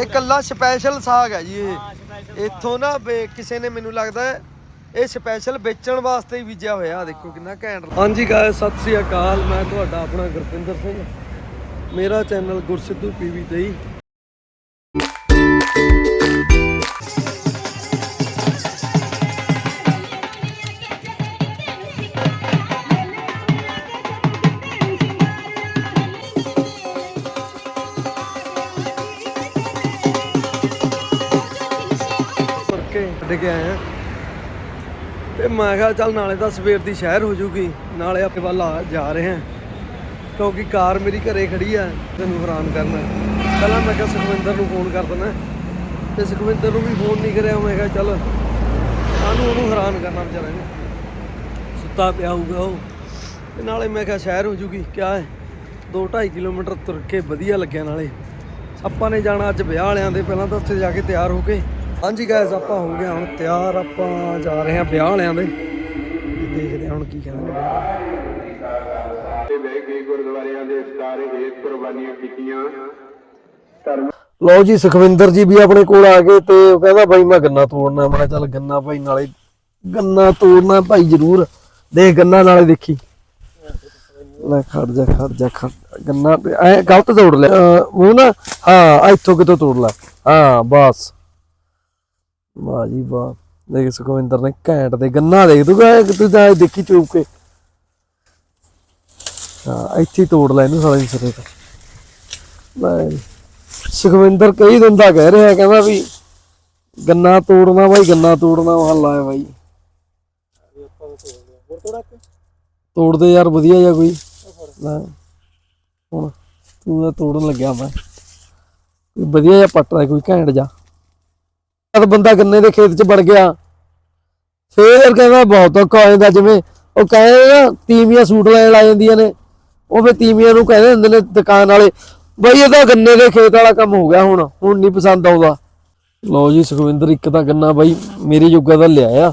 ਇਹ ਕੱਲਾ ਸਪੈਸ਼ਲ ਸਾਗ ਹੈ ਜੀ ਇਹ। ਇੱਥੋਂ ਨਾ ਕਿਸੇ ਨੇ ਮੈਨੂੰ ਲੱਗਦਾ ਇਹ ਸਪੈਸ਼ਲ ਵੇਚਣ ਵਾਸਤੇ ਹੀ ਬੀਜਿਆ ਹੋਇਆ ਦੇਖੋ ਕਿੰਨਾ ਘੈਂਟ। ਹਾਂਜੀ ਗਾਇਸ ਸਤਿ ਸ੍ਰੀ ਅਕਾਲ। ਮੈਂ ਤੁਹਾਡਾ ਆਪਣਾ ਗੁਰਪਿੰਦਰ ਸਿੰਘ। ਮੇਰਾ ਚੈਨਲ ਗੁਰਸਿੱਧੂ ਪੀਵੀ 23 ਛੱਡ ਕੇ ਆਏ ਤੇ ਮੈਂ ਕਿਹਾ ਚੱਲ ਨਾਲੇ ਤਾਂ ਸਵੇਰ ਦੀ ਸ਼ਹਿਰ ਹੋ ਜੂਗੀ, ਨਾਲੇ ਆਪਣੇ ਵੱਲ ਆ ਜਾ ਰਹੇ ਹਾਂ। ਕਿਉਂਕਿ ਕਾਰ ਮੇਰੀ ਘਰੇ ਖੜੀ ਆ, ਤੈਨੂੰ ਹੈਰਾਨ ਕਰਨਾ। ਪਹਿਲਾਂ ਮੈਂ ਕਿਹਾ ਸੁਖਵਿੰਦਰ ਨੂੰ ਫੋਨ ਕਰ ਦਿੰਦਾ। ਤੇ ਸੁਖਵਿੰਦਰ ਨੂੰ ਵੀ ਫੋਨ ਨਹੀਂ ਕਰਿਆ, ਮੈਂ ਕਿਹਾ ਚੱਲ ਸਾਨੂੰ ਉਹਨੂੰ ਹੈਰਾਨ ਕਰਨਾ ਵਿਚਾਰੇ ਨੇ। ਸੁੱਤਾ ਪਿਆ ਹੋਊਗਾ ਉਹ। ਤੇ ਨਾਲੇ ਮੈਂ ਕਿਹਾ ਸ਼ਹਿਰ ਹੋ ਜੂਗੀ, ਕਿਆ ਹੈ? 2.5 ਕਿਲੋਮੀਟਰ ਤੁਰ ਕੇ ਵਧੀਆ ਲੱਗਿਆ ਨਾਲੇ। ਆਪਾਂ ਨੇ ਜਾਣਾ ਅੱਜ ਵਿਆਹ ਵਾਲਿਆਂ ਦੇ, ਪਹਿਲਾਂ ਤਾਂ ਉੱਥੇ ਜਾ ਕੇ ਤਿਆਰ ਹੋ ਕੇ। ਹਾਂਜੀ ਗਾਇਸ ਆਪਾਂ ਹੋ ਗਏ ਹੁਣ ਤਿਆਰ, ਆਪਾਂ ਜਾ ਰਹੇ ਹਾਂ ਵਿਆਹ ਵਾਲਿਆਂ ਦੇ। ਦੇਖਦੇ ਹੁਣ ਕੀ ਕਹਿੰਦੇ ਨੇ ਬਹਿ ਕੇ ਗੁਰਦੁਆਰਿਆਂ ਦੇ ਸਾਰੇ ਵੇਦ ਕੁਰਬਾਨੀਆਂ ਕੀਤੀਆਂ ਧਰਮ ਲਓ ਜੀ, ਸੁਖਵਿੰਦਰ ਜੀ ਵੀ ਆਪਣੇ ਕੋਲ ਆ ਗਏ ਤੇ ਉਹ ਕਹਿੰਦਾ ਬਾਈ ਮੈਂ ਗੰਨਾ ਤੋੜਨਾ, ਮੈਂ ਚੱਲ ਗੰਨਾ ਭਾਈ ਨਾਲੇ ਗੰਨਾ ਤੋੜਨਾ ਭਾਈ ਜ਼ਰੂਰ। ਦੇਖ ਗੰਨਾ ਨਾਲੇ ਦੇਖੀ। ਲੈ ਖੜ ਜਾ ਖੜ ਜਾ, ਖੜ ਗੰਨਾ ਐ ਗਲਤ ਤੋੜ ਲੈ ਉਹ ਨਾ, ਹਾਂ ਇੱਥੋਂ ਕਿਤੋਂ ਤੋੜ ਲੈ ਹਾਂ, ਬਸ। ਵਾਹ ਜੀ ਵਾਹ। ਦੇਖ ਸੁਖਵਿੰਦਰ ਨੇ ਘੈਂਟ ਦੇ ਗੰਨਾ ਦੇਖ, ਤੂੰ ਕਹੇ ਤੂੰ ਤਾਂ ਦੇਖੀ ਚੂਪ ਕੇ। ਹਾਂ, ਇੱਥੇ ਤੋੜ ਲੈ ਇਹਨੂੰ ਸਾਲੇ ਸਿਰੇ ਤੋਂ। ਲੈ ਸੁਖਵਿੰਦਰ ਕਈ ਦਿਨ ਦਾ ਕਹਿ ਰਿਹਾ, ਕਹਿੰਦਾ ਵੀ ਗੰਨਾ ਤੋੜਨਾ ਬਾਈ, ਗੰਨਾ ਤੋੜਨਾ ਹੱਲਾ ਹੈ ਬਾਈ। ਤੋੜਦੇ ਯਾਰ ਵਧੀਆ ਜਿਹਾ ਕੋਈ। ਹੁਣ ਤੂੰ ਤਾਂ ਤੋੜਨ ਲੱਗਿਆ ਮੈਂ। ਵਧੀਆ ਜਿਹਾ ਪੱਟਦਾ ਕੋਈ ਘੈਂਟ ਜਾ ਜਦ ਬੰਦਾ ਗੰਨੇ ਦੇ ਖੇਤ 'ਚ ਵੜ ਗਿਆ, ਫੇਰ ਕਹਿੰਦਾ ਬਹੁਤ ਔਖਾ ਹੋ ਜਾਂਦਾ ਜਿਵੇਂ ਉਹ ਕਹਿੰਦੇ ਨਾ ਤੀਵੀਆਂ ਸੂਟ ਲੈਣ ਆ ਜਾਂਦੀਆਂ ਨੇ, ਉਹ ਫੇ ਤੀਵੀਆਂ ਨੂੰ ਕਹਿੰਦੇ ਹੁੰਦੇ ਨੇ ਦੁਕਾਨ ਵਾਲੇ, ਬਈ ਇਹ ਤਾਂ ਗੰਨੇ ਦੇ ਖੇਤ ਵਾਲਾ ਕੰਮ ਹੋ ਗਿਆ ਹੁਣ ਹੁਣ ਨਹੀਂ ਪਸੰਦ ਆਉਂਦਾ। ਲਓ ਜੀ ਸੁਖਵਿੰਦਰ, ਇੱਕ ਤਾਂ ਗੰਨਾ ਬਾਈ ਮੇਰੇ ਜੋਗਾ ਦਾ ਲਿਆਇਆ।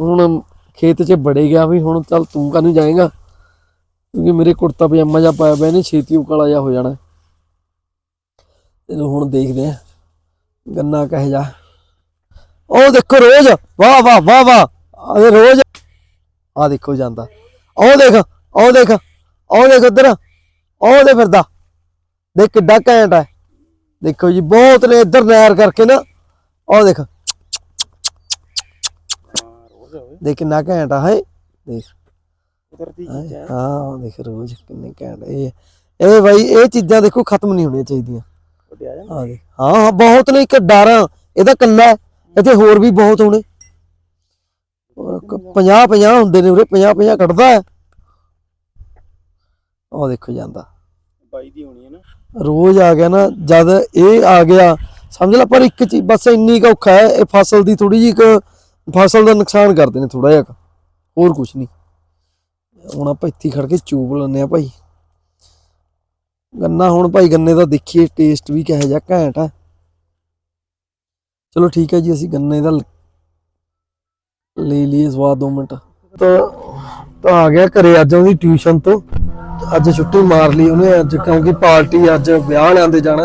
ਹੁਣ ਖੇਤ 'ਚ ਬੜੇ ਗਿਆ ਵੀ, ਹੁਣ ਚੱਲ ਤੂੰ ਕਾਹਨੂੰ ਜਾਏਗਾ? ਕਿਉਂਕਿ ਮੇਰੇ ਕੁੜਤਾ ਪਜਾਮਾ ਜਿਹਾ ਪਾਇਆ ਪਿਆ ਨੇ ਛੇਤੀ ਉਹ ਕਾਲਾ ਜਿਹਾ ਹੋ ਜਾਣਾ। ਇਹਨੂੰ ਹੁਣ ਦੇਖਦੇ ਆ ਗੰਨਾ ਕਹੇ ਜਾ। ਉਹ ਦੇਖੋ ਰੋਜ਼ ਵਾਹ ਵਾਹ ਵਾਹ ਵਾਹ ਆ ਰੋਜ਼ ਆ ਦੇਖੋ ਜਾਂਦਾ। ਉਹ ਦੇਖ ਉਹ ਦੇਖ ਉਹ ਦੇਖ ਉਧਰ ਉਹ ਦੇ ਫਿਰਦਾ। ਦੇਖ ਕਿੱਡਾ ਘੈਂਟ ਹੈ। ਦੇਖੋ ਜੀ ਬਹੁਤ ਨੇ ਇੱਧਰ ਨੈਰ ਕਰਕੇ ਨਾ। ਉਹ ਦੇਖ। ਦੇਖ ਕਿੰਨਾ ਘੈਂਟ ਆ ਹੈ ਦੇਖ। ਹਾਂ ਦੇਖ ਰੋਜ਼ ਕਿੰਨੇ ਘੈਂਟ। ਇਹ ਇਹ ਬਾਈ ਇਹ ਚੀਜ਼ਾਂ ਦੇਖੋ ਖਤਮ ਨਹੀਂ ਹੋਣੀਆਂ ਚਾਹੀਦੀਆਂ। ਆ ਹਾਂ ਹਾਂ ਬਹੁਤ ਨੇ ਇੱਕ ਡਾਰਾਂ ਇਹਦਾ ਕੱਲਾ ਇੱਥੇ ਹੋਰ ਵੀ ਬਹੁਤ ਹੋਣੇ। 50 50 ਹੁੰਦੇ ਨੇ ਉਰੇ 50 50 ਕੱਢਦਾ ਉਹ ਦੇਖੋ ਜਾਂਦਾ ਬਾਈ ਦੀ ਹੋਣੀ ਹੈ ਨਾ। ਰੋਜ਼ ਆ ਗਿਆ ਨਾ ਜਦ ਇਹ ਆ ਗਿਆ ਸਮਝ ਲੈ ਪਰ ਇੱਕ ਚੀਜ਼ ਬਸ ਇੰਨੀ ਕੁ ਔਖਾ ਹੈ ਇਹ ਫਸਲ ਦੀ ਥੋੜੀ ਜਿਹੀ ਕੁ ਫਸਲ ਦਾ ਨੁਕਸਾਨ ਕਰਦੇ ਨੇ ਥੋੜਾ ਜਿਹਾ। ਹੋਰ ਕੁਝ ਨਹੀਂ। ਹੁਣ ਆਪਾਂ ਇੱਥੇ ਖੜ ਕੇ ਚੂਬ ਲੈਂਦੇ ਆ ਭਾਈ। ਗੰਨਾ ਹੁਣ ਭਾਈ ਗੰਨੇ ਦਾ ਦੇਖੀਏ ਟੇਸਟ ਵੀ ਕਿਹੋ ਜਿਹਾ ਘੈਂਟ ਹੈ ਚਲੋ ਠੀਕ ਹੈ ਜੀ ਅਸੀਂ ਗੰਨੇ ਦਾ ਲ- ਲਈਏ ਸਵਾਦ ਦੋ ਮਿੰਟ। ਤਾਂ ਤਾਂ ਆ ਗਿਆ ਘਰੇ ਅੱਜ ਉਹਦੀ ਟਿਊਸ਼ਨ ਤੋਂ। ਅੱਜ ਛੁੱਟੀ ਮਾਰ ਲਈ ਉਹਨੇ ਅੱਜ ਕਿਉਂਕਿ ਪਾਰਟੀ ਅੱਜ ਵਿਆਹ ਵਾਲਿਆਂ ਦੇ ਜਾਣਾ।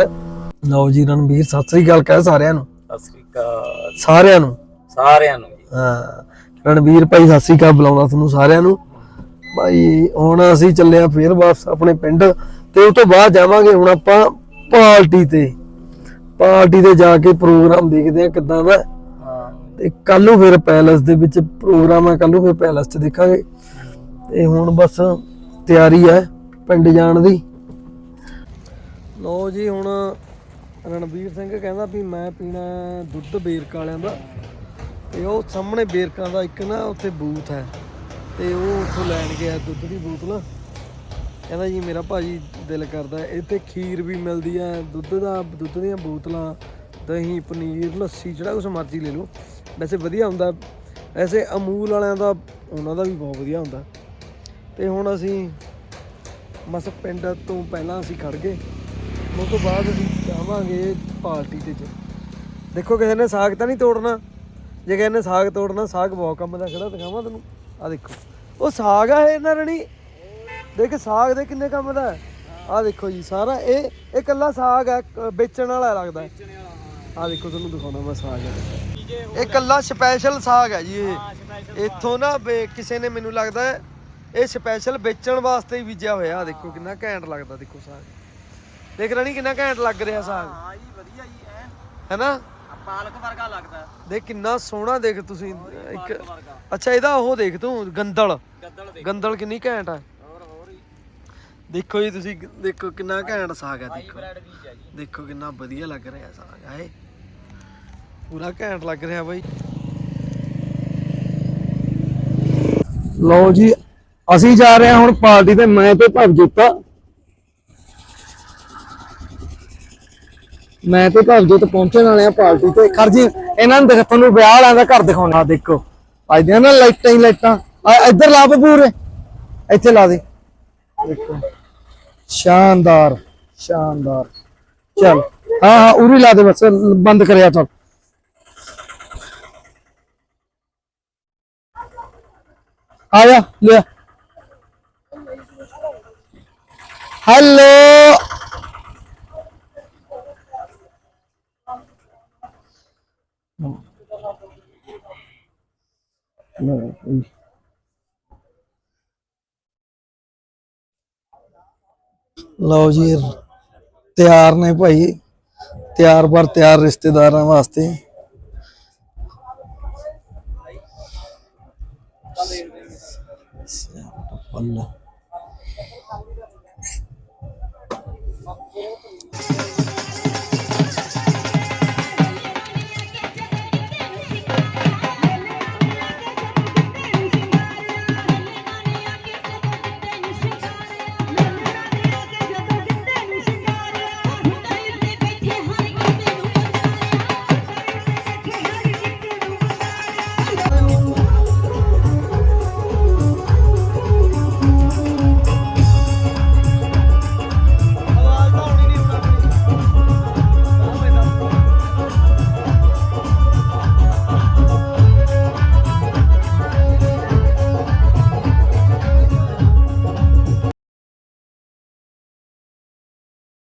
ਲਓ ਜੀ ਰਣਵੀਰ ਸਤਿ ਸ੍ਰੀ ਅਕਾਲ ਕਹਿ ਸਾਰਿਆਂ ਨੂੰ। ਸਤਿ ਸ੍ਰੀ ਅਕਾਲ। ਸਾਰਿਆਂ ਨੂੰ। ਸਾਰਿਆਂ ਨੂੰ ਹਾਂ। ਰਣਵੀਰ ਭਾਈ ਸਤਿ ਸ੍ਰੀ ਅਕਾਲ ਬੁਲਾਉਣਾ ਤੁਹਾਨੂੰ ਸਾਰਿਆਂ ਨੂੰ। ਭਾਈ ਹੁਣ ਅਸੀਂ ਚੱਲੇ ਆ ਫੇਰ ਵਾਪਸ ਆਪਣੇ ਪਿੰਡ। ਤੇ ਉਸ ਤੋਂ ਬਾਅਦ ਜਾਵਾਂਗੇ ਹੁਣ ਆਪਾਂ ਪਾਰਟੀ ਤੇ। ਪਾਰਟੀ ਤੇ ਜਾ ਕੇ ਪ੍ਰੋਗਰਾਮ ਦੇਖਦੇ ਆ ਕਿੱਦਾਂ ਦਾ। ਤੇ ਕੱਲ ਨੂੰ ਫਿਰ ਪੈਲਸ ਦੇ ਵਿੱਚ ਪ੍ਰੋਗਰਾਮ ਹੈ ਕੱਲ ਨੂੰ ਫਿਰ ਪੈਲਸ 'ਚ ਦੇਖਾਂਗੇ। ਤੇ ਹੁਣ ਬਸ ਤਿਆਰੀ ਹੈ ਪਿੰਡ ਜਾਣ ਦੀ। ਲੋ ਜੀ, ਹੁਣ ਰਣਵੀਰ ਸਿੰਘ ਕਹਿੰਦਾ ਵੀ ਮੈਂ ਪੀਣਾ ਦੁੱਧ ਬੇਰਕ ਵਾਲਿਆਂ ਦਾ। ਤੇ ਉਹ ਸਾਹਮਣੇ ਬੇਰਕਾਂ ਦਾ ਇੱਕ ਨਾ ਉੱਥੇ ਬੂਥ ਹੈ। ਤੇ ਉਹ ਉੱਥੋਂ ਲੈਣ ਗਿਆ ਦੁੱਧ ਦੀ ਬੋਤਲ ਕਹਿੰਦਾ ਜੀ, ਮੇਰਾ ਭਾਜੀ ਦਿਲ ਕਰਦਾ, ਇੱਥੇ ਖੀਰ ਵੀ ਮਿਲਦੀ ਹੈ ਦੁੱਧ ਦਾ, ਦੁੱਧ ਦੀਆਂ ਬੋਤਲਾਂ, ਦਹੀਂ, ਪਨੀਰ, ਲੱਸੀ, ਜਿਹੜਾ ਕੁਛ ਮਰਜ਼ੀ ਲੈ ਲਓ। ਵੈਸੇ ਵਧੀਆ ਹੁੰਦਾ। ਵੈਸੇ ਅਮੂਲ ਵਾਲਿਆਂ ਦਾ, ਉਹਨਾਂ ਦਾ ਵੀ ਬਹੁਤ ਵਧੀਆ ਹੁੰਦਾ। ਤੇ ਹੁਣ ਅਸੀਂ ਬਸ ਪਿੰਡ ਤੋਂ ਪਹਿਲਾਂ ਅਸੀਂ ਖੜ ਗਏ। ਉਸ ਤੋਂ ਬਾਅਦ ਅਸੀਂ ਜਾਵਾਂਗੇ ਪਾਰਟੀ ਤੇ ਚ ਦੇਖੋ, ਕਿਸੇ ਨੇ ਸਾਗ ਤਾਂ ਨਹੀਂ ਤੋੜਨਾ। ਜੇ ਕਿਸੇ ਨੇ ਸਾਗ ਤੋੜਨਾ, ਸਾਗ ਬਹੁਤ ਕੰਮ ਦਾ ਖੜਾ, ਦਿਖਾਵਾਂ ਤੈਨੂੰ। ਆ ਦੇਖੋ। ਉਹ ਸਾਗ ਆ ਇਹ ਨਰਣੀ ਦੇਖ ਸਾਗ ਦੇ ਕਿੰਨੇ ਕੰਮ ਦਾ ਆ ਦੇਖੋ ਜੀ ਸਾਰਾ ਇਹ ਇਹ ਕੱਲਾ ਸਾਗ ਹੈ ਕ- ਵੇਚਣ ਵਾਲਾ ਲੱਗਦਾ ਆ ਦੇਖੋ ਤੁਹਾਨੂੰ ਦਿਖਾਉਣਾ ਮੈਂ ਸਾਗ। ਇਹ ਕੱਲਾ ਸਪੈਸ਼ਲ ਸਾਗ ਹੈ ਜੀ ਇਹ। ਇੱਥੋਂ ਨਾ ਵੇ- ਕਿਸੇ ਨੇ ਮੈਨੂੰ ਲੱਗਦਾ ਹੈ ਇਹ ਸਪੈਸ਼ਲ ਵੇਚਣ ਵਾਸਤੇ ਹੀ ਬੀਜਿਆ ਹੋਇਆ। ਆ ਦੇਖੋ ਕਿੰਨਾ ਘੈਂਟ ਲੱਗਦਾ ਦੇਖੋ ਸਾਗ। ਦੇਖ ਰਣੀ ਕਿੰਨਾ ਘੈਂਟ ਲੱਗ ਰਿਹਾ ਸਾਗ। ਹਾਂ ਜੀ ਵਧੀਆ ਜੀ ਐ। ਹੈਨਾ? ਪਾਲਕ ਵਰਗਾ ਲੱਗਦਾ ਦੇਖ ਕਿੰਨਾ ਸੋਹਣਾ ਦੇਖ ਤੁਸੀਂ ਇੱਕ ਵਰਗਾ। ਅੱਛਾ ਇਹਦਾ ਉਹ ਦੇਖ ਤੂੰ ਗੰਦਲ। ਗੱਦਲ ਦੇ ਗੰਦਲ ਕਿੰਨੀ ਘੈਂਟ ਆ ਦੇਖੋ ਜੀ ਤੁਸੀਂ ਦੇਖੋ ਕਿੰਨਾ ਘੈਂਟ ਸਾਗ ਹੈ ਦੇਖੋ। ਜੀ। ਦੇਖੋ ਕਿੰਨਾ ਵਧੀਆ ਲੱਗ ਰਿਹਾ ਸਾਗ ਆਏ ਪੂਰਾ ਘੈਂਟ ਲੱਗ ਰਿਹਾ ਬਾਈ। ਲਓ ਜੀ ਅਸੀਂ ਜਾ ਰਹੇ ਹਾਂ ਹੁਣ ਪਾਰਟੀ ਤੇ ਮੈਂ ਤੇ ਭਵਜੀਤ ਮੈਂ ਤੇ ਭਵਜੀਤ ਪਹੁੰਚਣ ਵਾਲੇ ਆ ਪਾਰਟੀ ਤੇ। ਖਰਜੀ ਇਹਨਾਂ ਨੂੰ ਦੇਖ ਤੁਹਾਨੂੰ ਵਿਆਹ ਵਾਲਿਆਂ ਦਾ ਘਰ ਦਿਖਾਉਣਾ ਦੇਖੋ। ਅੱਜ ਦੀਆਂ ਨਾ ਲਾਈਟਾਂ ਹੀ ਲਾਈਟਾਂ। ਆ ਇੱਧਰ ਲਾ ਪੂਰੇ ਇੱਥੇ ਲਾ ਦੇ। ਦੇਖੋ। ਸ਼ਾਨਦਾਰ ਸ਼ਾਨਦਾਰ ਚਲ ਹਾਂ ਹਾਂ ਉਰੀ ਲਾ ਦੇ ਬਸ ਬੰਦ ਕਰਿਆ ਚਲ ਆ ਜਾ ਲੈ ਹੈਲੋ ਲਓ ਜੀ ਤਿਆਰ ਨੇ ਭਾਈ। ਤਿਆਰ ਪਰ ਤਿਆਰ ਰਿਸ਼ਤੇਦਾਰਾਂ ਵਾਸਤੇ। ਅੱਲਾ